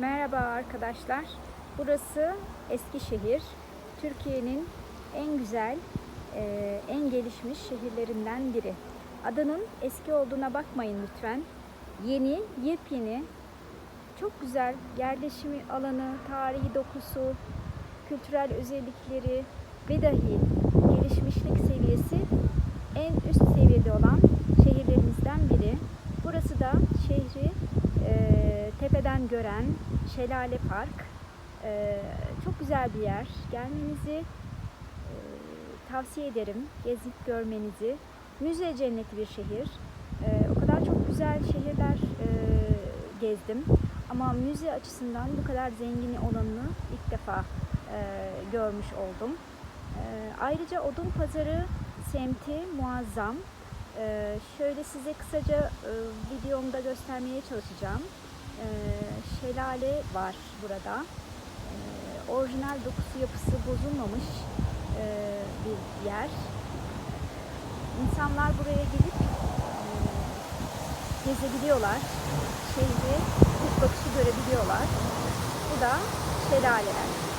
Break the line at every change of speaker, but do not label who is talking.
Merhaba arkadaşlar. Burası Eskişehir. Türkiye'nin en güzel, e, en gelişmiş şehirlerinden biri. Adının eski olduğuna bakmayın lütfen. Yeni, yepyeni, çok güzel yerleşimi alanı, tarihi dokusu, kültürel özellikleri ve dahi gelişmişlik seviyesi en üst seviyede olan şehirlerimizden biri. Burası da şehri tepeden gören Şelale Park. E, çok güzel bir yer. Gelmenizi e, tavsiye ederim. Gezip görmenizi. Müze cenneti bir şehir. E, o kadar çok güzel şehirler e, gezdim. Ama müze açısından bu kadar zengin olanını ilk defa e, görmüş oldum. E, ayrıca Odun Pazarı semti muazzam. E, şöyle size kısaca e, videomda göstermeye çalışacağım. E, şelale var burada. E, orijinal dokusu yapısı bozulmamış e, bir yer. İnsanlar buraya gelip e, gezebiliyorlar. Şehri ilk bakışı görebiliyorlar. Bu da şelaleler.